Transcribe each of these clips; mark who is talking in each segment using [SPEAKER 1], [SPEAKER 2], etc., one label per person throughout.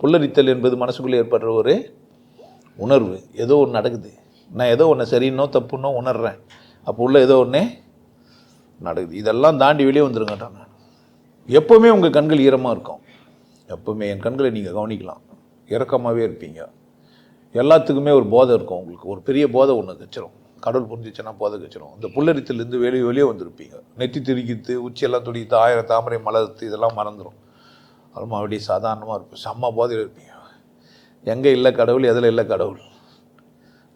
[SPEAKER 1] புல்லரித்தல் என்பது மனசுக்குள்ளே ஏற்படுற ஒரு உணர்வு. ஏதோ ஒன்று நடக்குது. நான் ஏதோ ஒன்று சரின்னோ தப்புன்னோ உணர்றேன். அப்போ உள்ள ஏதோ ஒன்று நடக்குது. இதெல்லாம் தாண்டி வெளியே வந்துருங்கட்டான் நான். எப்போவுமே உங்கள் கண்கள் ஈரமாக இருக்கும். எப்போவுமே என் கண்களை நீங்கள் கவனிக்கலாம். இறக்கமாகவே இருப்பீங்க. எல்லாத்துக்குமே ஒரு போதை இருக்கும் உங்களுக்கு. ஒரு பெரிய போதை ஒன்று கச்சிரும். கடவுள் புரிஞ்சிச்சுன்னா போதை கச்சிரும். இந்த புல்லரித்திலேருந்து வெளியே வெளியே வந்திருப்பீங்க. நெத்தி திரிக்கித்து உச்சியெல்லாம் துடிக்கிறது ஆயிரம் தாமரை மலர்த்து இதெல்லாம் மறந்துடும் அப்புறமா அப்படியே சாதாரணமாக இருப்போம் செம்ம போதையில் இருப்பீங்க. எங்கே இல்லை கடவுள் எதில் இல்லை கடவுள்?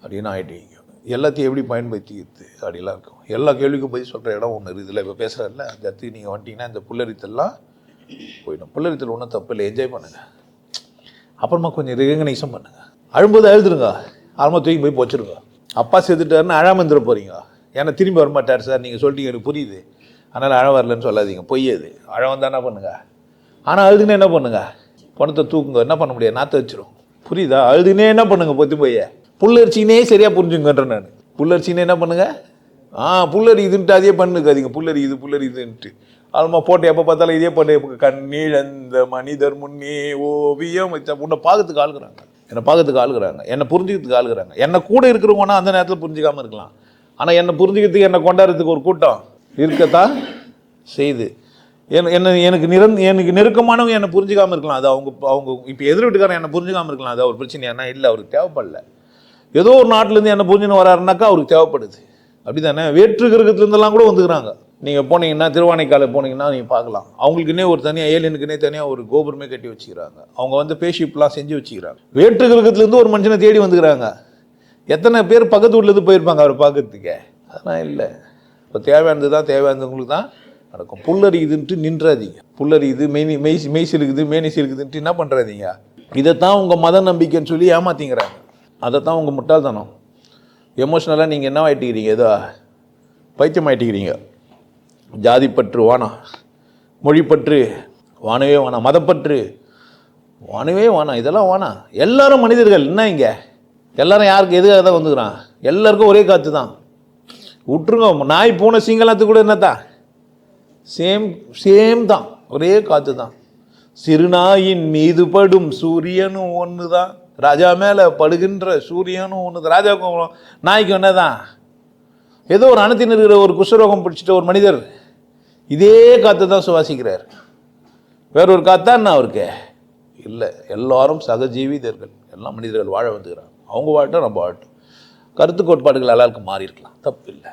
[SPEAKER 1] அப்படின்னு ஆகிட்டீங்க எல்லாத்தையும் எப்படி பயன்படுத்திக்கிறது அப்படிலாம் இருக்கும். எல்லா கேள்விக்கும் பதில் சொல்கிற இடம் ஒன்று இருக்குது. இல்லை இப்போ பேசுகிறதில்ல அந்த இடத்துக்கு நீங்கள் வந்துட்டிங்கன்னா இந்த புல்லரித்தெல்லாம் போயிடும். புல்லரித்தல் ஒன்றும் தப்பு இல்லை. என்ஜாய் பண்ணுங்கள் அப்புறமா கொஞ்சம் ரெகனைஸும் பண்ணுங்கள் அழும்போது எழுதுருங்க அப்புறமா தூக்கி போய் போச்சுருங்க. அப்பா செத்துட்டாருன்னு அழாம இருந்துட போகிறீங்க ஏன்னா திரும்பி வரமாட்டார் சார். நீங்கள் சொல்லிட்டீங்க எனக்கு புரியுது. அதனால் அழ வரலன்னு சொல்லாதீங்க. பொய் அது. அழ வந்தால் என்ன பண்ணுங்கள் ஆனால் அழுதுன்னு என்ன பண்ணுங்க? பணத்தை தூக்குங்க. என்ன பண்ண முடியாது நாற்ற வச்சிரும். புரியுதா? அழுதுனே என்ன பண்ணுங்க பொத்தி போய்? புல்லரிச்சினே சரியாக புரிஞ்சுங்கன்றேன் நான். புல்லரிச்சினே என்ன பண்ணுங்க? ஆ புல்லரி இதுன்ட்டு அதே பண்ணுக்காதீங்க புல்லரி இது புல்லரி இதுன்ட்டு. அதுமா போட்டு எப்போ பார்த்தாலும் இதே பண்ணு. எப்போ கண்ணீழந்த மனிதர் முன்னே ஓவியம் வச்சா உன்னை பார்க்கறதுக்கு ஆளுக்குறாங்க என்னை பார்க்கறதுக்கு ஆளுகிறாங்க. என்னை புரிஞ்சுக்கிறதுக்கு ஆளுகிறாங்க. என்னை கூட இருக்கிறவங்கன்னா அந்த நேரத்தில் புரிஞ்சிக்காமல் இருக்கலாம். ஆனால் என்னை புரிஞ்சுக்கிறதுக்கு என்னை கொண்டாடுறதுக்கு ஒரு கூட்டம் இருக்கத்தான் செய்து என்ன எனக்கு நிரந் எனக்கு நெருக்கமானவங்க என்னை புரிஞ்சுக்காம இருக்கலாம். அது அவங்க அவங்க இப்போ எதிர் வீட்டுக்காரன் என்னை புரிஞ்சுக்காமல் இருக்கலாம். அது அவர் பிரச்சனை என்ன இல்லை அவருக்கு தேவைப்படல. ஏதோ ஒரு நாட்டிலேருந்து என்ன புரிஞ்சுன்னு வராருனாக்கா அவருக்கு தேவைப்படுது. அப்படி தானே வேற்று கிரகத்துலேருந்தெல்லாம் கூட வந்துக்கிறாங்க. நீங்கள் போனீங்கன்னா திருவானைக்காலை போனீங்கன்னா நீங்கள் பார்க்கலாம். அவங்களுக்குன்னே ஒரு தனியாக ஏலியனுக்குன்னே தனியாக ஒரு கோபுரமே கட்டி வச்சுக்கிறாங்க. அவங்க வந்து பேஷிப்லாம் செஞ்சு வச்சுக்கிறாங்க. வேற்று கிரகத்துலேருந்து ஒரு மனுஷனை தேடி வந்துக்கிறாங்க. எத்தனை பேர் பக்கத்து வீட்டிலேருந்து போயிருப்பாங்க அவர் பார்க்கறதுக்கே? அதெல்லாம் இல்லை. இப்போ தேவையானது தான் தேவையானவங்களுக்கு தான் நடக்கும். புல்லரிக்குதுன்ட்டு நின்றாதீங்க. புல்லரிக்குது மெய் மெய் மெய்சி இருக்குது மேனிசி இருக்குதுன்ட்டு என்ன பண்ணுறாதீங்க இதைத்தான் உங்கள் மத நம்பிக்கைன்னு சொல்லி ஏமாத்திங்கிறாங்க. அதைத்தான் உங்கள் முட்டாள்தனம். எமோஷ்னலாக நீங்கள் என்ன ஆகிட்டுக்கிறீங்க ஏதோ பைத்தியம் ஆயிட்டுக்கிறீங்க ஜாதிப்பற்று வானம் மொழிப்பற்று வானவே வானம் மதப்பற்று வானவே வானா. இதெல்லாம் வானா. எல்லாரும் மனிதர்கள். என்ன இங்கே? எல்லாரும் யாருக்கு எதுக்காக தான் வந்துக்கிறான் எல்லாருக்கும் ஒரே காற்று தான் விட்டுருங்க நாய் பூனை சிங்கலாத்துக்கு கூட என்னத்தான் சேம் சேம் தான். ஒரே காற்று தான். சிறுநாயின் மீது படும் சூரியனும் ஒன்று தான். ராஜா மேலே படுகின்ற சூரியனும் ஒன்று தான். கோபுரம் நாய்க்கு என்ன தான்? ஏதோ ஒரு அணத்தின் இருக்கிற ஒரு குஷ்டரோகம் பிடிச்சிட்ட ஒரு மனிதர் இதே காற்று தான் சுவாசிக்கிறார். வேற ஒரு காத்தா என்ன அவருக்கு? இல்லை எல்லாரும் சகஜீவிதர்கள். எல்லாம் மனிதர்கள் வாழ வந்துக்கிறாங்க. அவங்க வாழட்டும் நம்ம வாழட்டும் கருத்து கோட்பாடுகள் எல்லாருக்கும் மாறி இருக்கலாம் தப்பு இல்லை.